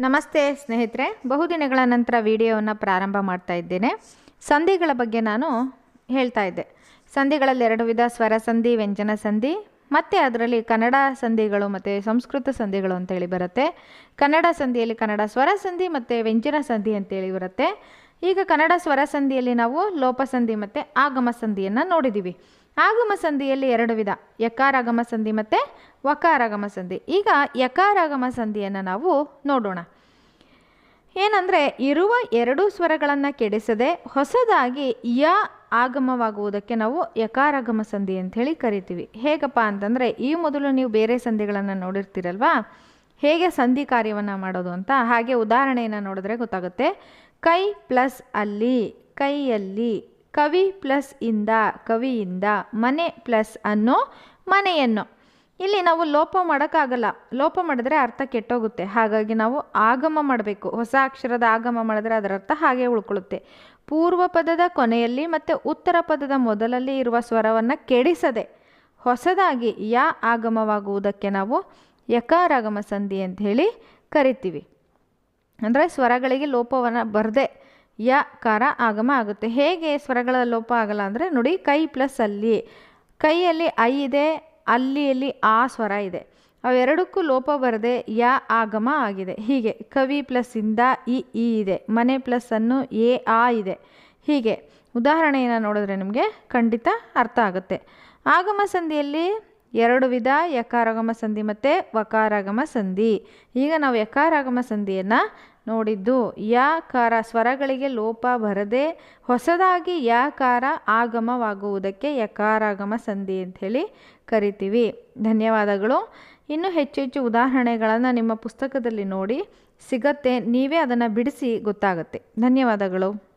ನಮಸ್ತೆ ಸ್ನೇಹಿತರೆ, ಬಹುದಿನಗಳ ನಂತರ ವಿಡಿಯೋವನ್ನು ಪ್ರಾರಂಭ ಮಾಡ್ತಾ ಇದ್ದೇನೆ. ಸಂಧಿಗಳ ಬಗ್ಗೆ ನಾನು ಹೇಳ್ತಾ ಇದ್ದೆ. ಸಂಧಿಗಳಲ್ಲಿ ಎರಡು ವಿಧ, ಸ್ವರ ಸಂಧಿ, ವ್ಯಂಜನ ಸಂಧಿ, ಮತ್ತು ಅದರಲ್ಲಿ ಕನ್ನಡ ಸಂಧಿಗಳು ಮತ್ತು ಸಂಸ್ಕೃತ ಸಂಧಿಗಳು ಅಂತೇಳಿ ಬರುತ್ತೆ. ಕನ್ನಡ ಸಂಧಿಯಲ್ಲಿ ಕನ್ನಡ ಸ್ವರ ಸಂಧಿ ಮತ್ತು ವ್ಯಂಜನ ಸಂಧಿ ಅಂತೇಳಿ ಬರುತ್ತೆ. ಈಗ ಕನ್ನಡ ಸ್ವರ ಸಂಧಿಯಲ್ಲಿ ನಾವು ಲೋಪ ಸಂಧಿ ಮತ್ತು ಆಗಮ ಸಂಧಿಯನ್ನು ನೋಡಿದ್ದೀವಿ ಆಗಮ ಸಂಧಿಯಲ್ಲಿ ಎರಡು ವಿಧ, ಯಕಾರಾಗಮ ಸಂಧಿ ಮತ್ತು ವಕಾರಾಗಮ ಸಂಧಿ. ಈಗ ಯಕಾರಾಗಮ ಸಂಧಿಯನ್ನು ನಾವು ನೋಡೋಣ. ಏನಂದರೆ, ಇರುವ ಎರಡು ಸ್ವರಗಳನ್ನು ಕೆಡಿಸದೆ ಹೊಸದಾಗಿ ಯ ಆಗಮವಾಗುವುದಕ್ಕೆ ನಾವು ಯಕಾರಾಗಮ ಸಂಧಿ ಅಂಥೇಳಿ ಕರಿತೀವಿ. ಹೇಗಪ್ಪ ಅಂತಂದರೆ, ಈ ಮೊದಲು ನೀವು ಬೇರೆ ಸಂಧಿಗಳನ್ನು ನೋಡಿರ್ತೀರಲ್ವಾ? ಹೇಗೆ ಸಂಧಿ ಕಾರ್ಯವನ್ನು ಮಾಡೋದು ಅಂತ, ಹಾಗೆ ಉದಾಹರಣೆಯನ್ನು ನೋಡಿದ್ರೆ ಗೊತ್ತಾಗುತ್ತೆ. ಕೈ ಪ್ಲಸ್ ಅಲ್ಲಿ, ಕೈಯಲ್ಲಿ ಕವಿ ಪ್ಲಸ್ ಇಂದ, ಕವಿಯಿಂದ, ಮನೆ ಪ್ಲಸ್ ಅನ್ನು ಮನೆಯನ್ನು. ಇಲ್ಲಿ ನಾವು ಲೋಪ ಮಾಡೋಕ್ಕಾಗಲ್ಲ. ಲೋಪ ಮಾಡಿದ್ರೆ ಅರ್ಥ ಕೆಟ್ಟೋಗುತ್ತೆ. ಹಾಗಾಗಿ ನಾವು ಆಗಮ ಮಾಡಬೇಕು. ಹೊಸ ಅಕ್ಷರದ ಆಗಮ ಮಾಡಿದ್ರೆ ಅದರ ಅರ್ಥ ಹಾಗೆ ಉಳ್ಕೊಳ್ಳುತ್ತೆ. ಪೂರ್ವ ಪದದ ಕೊನೆಯಲ್ಲಿ ಮತ್ತು ಉತ್ತರ ಪದದ ಮೊದಲಲ್ಲಿ ಇರುವ ಸ್ವರವನ್ನು ಕೆಡಿಸದೆ ಹೊಸದಾಗಿ ಯಾ ಆಗಮವಾಗುವುದಕ್ಕೆ ನಾವು ಯಕಾರಾಗಮ ಸಂಧಿ ಅಂತ ಹೇಳಿ ಕರಿತೀವಿ. ಅಂದರೆ ಸ್ವರಗಳಿಗೆ ಲೋಪವನ್ನು ಬರದೆ ಯ, ಕಾರ ಆಗಮ ಆಗುತ್ತೆ. ಹೇಗೆ ಸ್ವರಗಳ ಲೋಪ ಆಗಲ್ಲ ಅಂದರೆ ನೋಡಿ, ಕೈ ಪ್ಲಸ್ ಅಲ್ಲಿ. ಕೈಯಲ್ಲಿ ಐ ಇದೆ, ಅಲ್ಲಿಯಲ್ಲಿ ಆ ಸ್ವರ ಇದೆ. ಅವೆರಡಕ್ಕೂ ಲೋಪ ಬರದೆ ಯ ಆಗಮ ಆಗಿದೆ. ಹೀಗೆ, ಕವಿ ಪ್ಲಸ್ ಇಂದ ಇ ಇ ಇದೆ. ಮನೆ ಪ್ಲಸ್ ಅನ್ನು ಎ, ಆ ಇದೆ. ಹೀಗೆ, ಉದಾಹರಣೆಯನ್ನು ನೋಡಿದ್ರೆ ನಿಮಗೆ ಖಂಡಿತ ಅರ್ಥ ಆಗುತ್ತೆ. ಆಗಮ ಸಂಧಿಯಲ್ಲಿ ಎರಡು ವಿಧ ಯಕಾರಾಗಮ ಸಂಧಿ ಮತ್ತು ವಕಾರಾಗಮ ಸಂಧಿ. ಈಗ ನಾವು ಯಕಾರಾಗಮ ಸಂಧಿಯನ್ನು ನೋಡಿದ್ದು. ಯಾಕಾರ ಸ್ವರಗಳಿಗೆ ಲೋಪ ಬರದೆ ಹೊಸದಾಗಿ ಯಾಕಾರ ಆಗಮವಾಗುವುದಕ್ಕೆ ಯಕಾರಾಗಮ ಸಂಧಿ ಅಂಥೇಳಿ ಕರಿತೀವಿ. ಧನ್ಯವಾದಗಳು. ಇನ್ನೂ ಹೆಚ್ಚು ಹೆಚ್ಚು ಉದಾಹರಣೆಗಳನ್ನು ನಿಮ್ಮ ಪುಸ್ತಕದಲ್ಲಿ ನೋಡಿ ಸಿಗತ್ತೆ. ನೀವೇ ಅದನ್ನು ಬಿಡಿಸಿ ಗೊತ್ತಾಗುತ್ತೆ. ಧನ್ಯವಾದಗಳು.